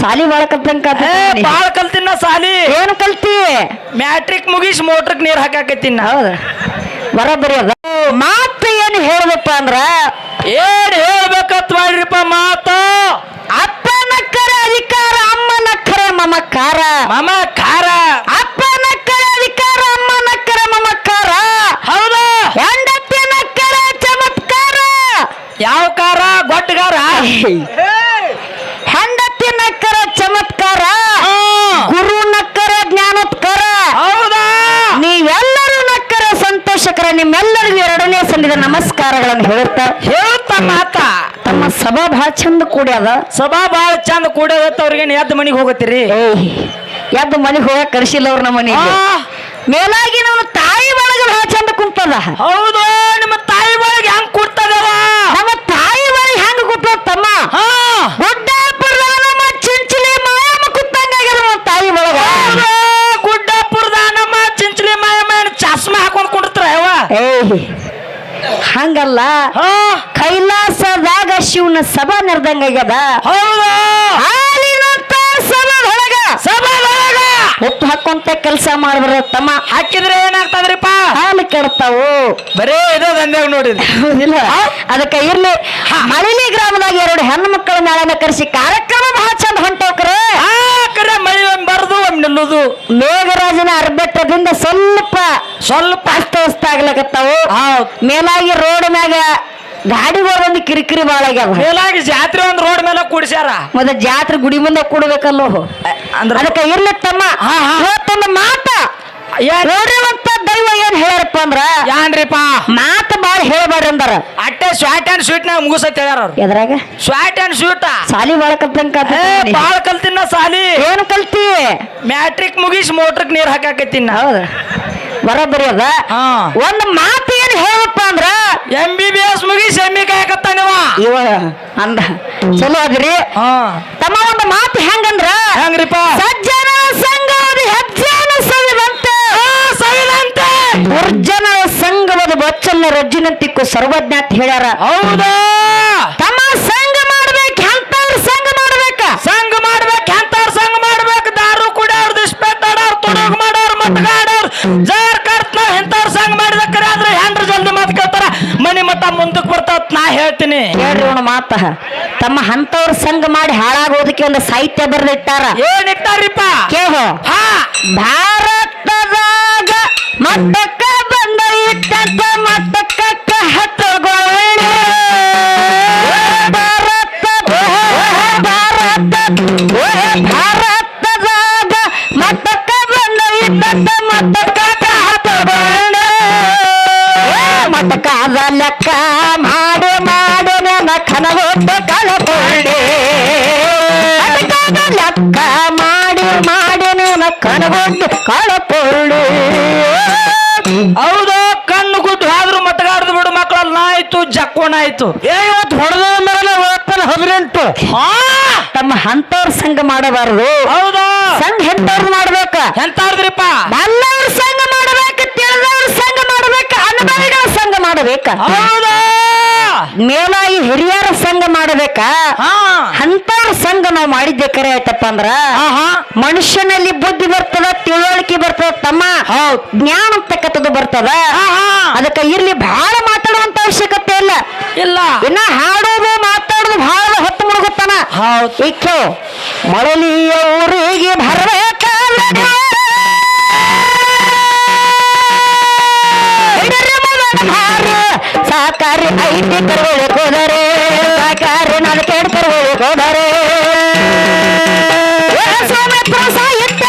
ಸಾಲಿ ಬಾಳ ಕಲ್ತಂಕ ಬಾಳ ಕಲ್ತಿನ ಸಾಲಿ. ಏನು ಕಲ್ತಿ? ಮ್ಯಾಟ್ರಿಕ್ ಮುಗಿಸ್ ಮೋಟ್ರಕ್ ನೀರ್ ಹಾಕಾಕತ್ತೀನಿ ಹೌದ. ಬರೋಬ್ಬರಿ ಅದ ಮಾತ ಏನು ಹೇಳ್ಬೇಕ ಅಂದ್ರ? ಏನ್ ಹೇಳ್ಬೇಕತ್ ಮಾಡ್ರಿಪ್ಪ ಮಾತ? ಅಪ್ಪನಕ್ಕರೆ ಅಧಿಕಾರ ಅಮ್ಮನಕ್ಕರೆ ಮಮಕಾರ. ಮಾಮ ಖಾರ ಅಪ್ಪನಕ್ಕರೆ ಅಧಿಕಾರ ಅಮ್ಮನಕ್ಕರೆ ಮಮಕಾರ. ಹೌದಾ. ಹೆಂಡತಿನಕ್ಕರೆ ಚಮತ್ಕಾರ. ಯಾವ ಕಾರ? ಗೊಟ್ಟಗಾರ ಹೆಂಡತಿನಕ್ಕರ ಚಮತ್ಕಾರ ಹಾ. ಗುರು ನಕ್ಕರ ಜ್ಞಾನೋತ್ಕರ. ಹೌದಾ? ನೀವೆಲ್ಲರೂ ನಕ್ಕರ ಸಂತೋಷಕರ ನಿಮ್ಮೆಲ್ಲರಿಗೂ ಎರಡನೇ ಸಂದಿದ ನಮಸ್ಕಾರಗಳನ್ನು ಹೇಳುತ್ತಾ. ಹೇಳ್ತ ಮಾತ. ತಮ್ಮ ಸಭಾ ಬಹಳ ಚಂದ ಕೂಡ್ಯಾದ. ಸಭಾ ಬಹಳ ಚಂದ ಕೂಡದತ್ತ ಅವ್ರಿಗೆ ಎದ್ದು ಮನೆಗೆ ಹೋಗತ್ತೀರಿ? ಎದ್ದು ಮನೆಗೆ ಹೋಗಕ್ ಕರ್ಸಿಲ್ಲ ಅವ್ರ ನಮ್ಮ ಮನೆಗೆ. ಮೇಲಾಗಿ ನಮ್ಮ ತಾಯಿ ಬಳಗ ಬಹಳ ಚಂದ ಕುಂತದ. ಹೌದು. ಏಯ್ ಹಂಗಲ್ಲ ಕೈಲಾಸದಾಗ ಶಿವನ ಸಭಾ ನಡೆದಂಗ ಆಗ್ಯದ. ಹಾಲಿನಂತ ಸಭಾದೊಳಗ ಸಭಾದೊಳಗ ಹುಟ್ಟು ಹಾಕೊಂತ ಕೆಲಸ ಮಾಡಿದ್ರ ತಮ್ಮ. ಹಾಕಿದ್ರೆ ಏನಾಗ್ತದ್ರಿಪ್ಪ? ಹಾಲು ಕೆಡ್ತಾವು. ಬರೇ ಇದೋ ದಂಧೆ ನೋಡಿದ್ರಿ ಹೌದಿಲ್ಲ. ಅದಕ್ಕೆ ಇರ್ಲಿ. ಮಳಿಲಿ ಗ್ರಾಮದಾಗ ಎರಡು ಹೆಣ್ಣು ಮಕ್ಕಳ ಮೇಳನ ಕರೆಸಿ ಕಾರ್ಯಕ್ರಮ ಬಹಳ ಚಂದ ಹೊಂಟೋಕ್ರೆ. ಆ ಕರೆ ಮಳಿ ಒಮ್ಮೆ ಬರದು ನಿಲ್ಲುದು. ಮೇಘರಾಜನ ಅರ್ಬೆಟ್ಟದಿಂದ ಸ್ವಲ್ಪ ಸ್ವಲ್ಪ ಹೌದ್. ಮೇಲಾಗಿ ರೋಡ್ ಮ್ಯಾಗ ಗಾಡಿಗಳು ಒಂದು ಕಿರಿಕಿರಿ ಬಾಳ ಆಗ್ಯಾವ. ಮೇಲಾಗಿ ಜಾತ್ರೆ ಒಂದು ರೋಡ್ ಮೇಲೆ ಕೂಡಿಸ್ಯಾರ. ಮತ್ತೆ ಜಾತ್ರೆ ಗುಡಿ ಮುಂದೆ ಕೂಡ್ಬೇಕಲ್ಲೋ? ಅಂದ್ರೆ ಅದಕ್ಕೆ ಇರ್ಲಿ ತಮ್ಮ. ಹಾ, ಹಾ. ಇವತ್ತೊಂದು ಮಾತ. ನೋಡ್ರಿ ನೋಡಿರುವಂತ ದೈವ ಏನ್ ಹೇಳ್ಯಾರಪ್ಪ ಅಂದ್ರ ಯಾನ್ರಿಪ್ಪ? ಮಾತು ಬಾಳ ಹೇಳ್ಬಾರ್ರಿ ಅಂದಾರ. ಅಟ್ಟೆ ಶ್ವಾಟ್ ಅಂಡ್ ಸ್ವೀಟ್ ನಾಗ ಮುಗಿಸತ್ ಹೇಳ್ಯಾರ ಅವ್ರು. ಎದ್ರಾಗ? ಶಾರ್ಟ್ ಅಂಡ್ ಸ್ವೀಟ್ ಸಾಲಿ ಬಾಳ ಕಲ್ತಂಕ ಬಾಳ ಕಲ್ತಿನ ಸಾಲಿ. ಏನು ಕಲ್ತಿ? ಮ್ಯಾಟ್ರಿಕ್ ಮುಗಿಸಿ ಮೋಟ್ರಿಕ್ ನೀರ್ ಹಾಕಾಕತ್ತೀನಿ ಹೌದ. ಬರೋಬ್ಬರಿ ಅದ ಒಂದ್ ಮಾತು ಏನ್ ಹೇಳಪ್ಪ ಅಂದ್ರ ಎಂ ಬಿ ಬಿ ಎಸ್ ಮುಗಿಸಿ ಎಮ್ಮಿ ಕಾಯಕತ್ತಾನಿವ ಇವ? ಅಂದ. ಚಲೋ ಅದ್ರಿ. ತಮ್ಮ ಒಂದು ಮಾತು ಹೆಂಗಂದ್ರ ಹೆಂಗ್ರಿಪ್ಪ? ಸಜ್ಜನ ಸಂಘವದು ಹೆಜ್ಜೆನ ಸವಿದಂತೆ. ಸವಿದಂತೆ. ದುರ್ಜನ ಸಂಘವದ ಬಚ್ಚಲ್ನ ರಜ್ಜಿನಂತಿಕ್ಕು ಸರ್ವಜ್ಞಾತ್ ಹೇಳ್ಯಾರ. ಹೌದಾ ತಮ್ಮ ಸಂಘ ಮಾಡ್ಬೇಕು ಎಂತವ್ರ ಸಂಘ ಮಾಡ್ಬೇಕ ಸಂಘ ಮಾಡ್ಬೇಕು ಎಂತವ್ರ ಸಂಘ ಮಾಡ್ಬೇಕು ದಾರು ಕುಡಿಯೋರ್ ದಿಸ್ಪೆಟ್ ಆಡೋರ್ ತುಡುಗ್ ಮಾಡೋರ್ ಮಟ್ಗಾಡೋರ್ ಜಾರ್ ಕರ್ತ್ ನಾವ್ ಎಂತವ್ರ ಸಂಘ ಮಾಡಿದಕ್ಕರೆ ಆದ್ರೆ ಹೆಂಡ್ರ ಜಲ್ದಿ ಮಾತು ಕೇಳ್ತಾರ? ಮನೆ ಮತ್ತ ಮುಂದಕ್ ಬರ್ತಾವತ್ ನಾ ಹೇಳ್ತೀನಿ. ಹೇಳ್ರಿ ಅವನ ಮಾತ. ತಮ್ಮ ಹಂತವ್ರ ಸಂಘ ಮಾಡಿ ಹಾಳಾಗೋದಕ್ಕೆ ಒಂದು ಸಾಹಿತ್ಯ ಬರೆದಿಟ್ಟಾರ. ಏನ್ ಇಟ್ಟಾರಿಪ್ಪ? ಕೇಹೋ ಹಾ. ಭಾರತದಾಗ ಮಟ್ಟಕ್ಕ ನನ್ನ ಕಳಕೊಂಡೆ. ಕಳಕೊಳ್ಳಿ ಲೆಕ್ಕ ಮಾಡಿ ಮಾಡಿ ನನ್ನ ಕನಗೊಟ್ಟು ಕಳಕೊಳ್ಳಿ ಹೌದು? ಕಣ್ಣು ಗುಡ್ಡು ಆದ್ರೂ ಮಟ್ಟಗಾಡ್ದು ಬಿಡು ಮಕ್ಕಳಲ್ಲ. ಆಯ್ತು ಜಕ್ಕೋಣ ಆಯ್ತು. ಏ ಇವತ್ತು ಹೊಡೆದ ಮೇಲೆ ಓದ್ತಾನೆ ಹದಿನೆಂಟು. ಹಾ? ತಮ್ಮ ಹಂತವ್ರ ಸಂಘ ಮಾಡಬಾರದು. ಹೌದು? ಸಂಘ ಎಂತವ್ರು ಮಾಡ್ಬೇಕ? ಎಂತಾರ್ದ್ರಿಪ್ಪ ನಲ್ಲವ್ರ ಸಂಘ ಮಾಡಬೇಕು ತಿಳಿದವ್ರ ಸಂಘ ಮಾಡ್ಬೇಕು ಅನುಭವಿಗಳ ಸಂಘ ಮಾಡ್ಬೇಕ. ಹೌದಾ? ಮೇಲಾಗಿ ಹಿರಿಯರ ಸಂಘ ಮಾಡಬೇಕಾ? ಅಂತವ್ರ ಸಂಘ ನಾವು ಮಾಡಿದ್ದೆ ಕರೆ ಆಯ್ತಪ್ಪ ಅಂದ್ರ. ಮನುಷ್ಯನಲ್ಲಿ ಬುದ್ಧಿ ಬರ್ತದ ತಿಳುವಳಿಕೆ ಬರ್ತದ ತಮ್ಮ ಜ್ಞಾನ ಅಂತಕ್ಕಂಥದ್ದು ಬರ್ತದ? ಅದಕ್ಕ ಅದಕ್ಕೆ ಇರ್ಲಿ ಬಹಳ ಮಾತಾಡುವಂತ ಅವಶ್ಯಕತೆ ಇಲ್ಲ. ಇಲ್ಲ. ಇನ್ನ ಹಾಡೋದು ಮಾತಾಡೋದು ಬಹಳ ಹೊತ್ತು ಮುಳುಗುತ್ತಾನ. ಮಳಲಿಯವರಿಗೆ ಭರವೇ ಮಳಲಿಯ ಊರಿಗೆ ಬರಬೇಕಾದ ಸಾಕಾರಿ ಐತಿ ಕರುಗಳು ಹೋದರೆ ಸಾಕಾರಿ ನಾನು ಕೇಡ್ ಕರುಗಳು ಹೋದರೆ ಸೋಮೇತ್ರ ಸಾಹಿತ್ಯ.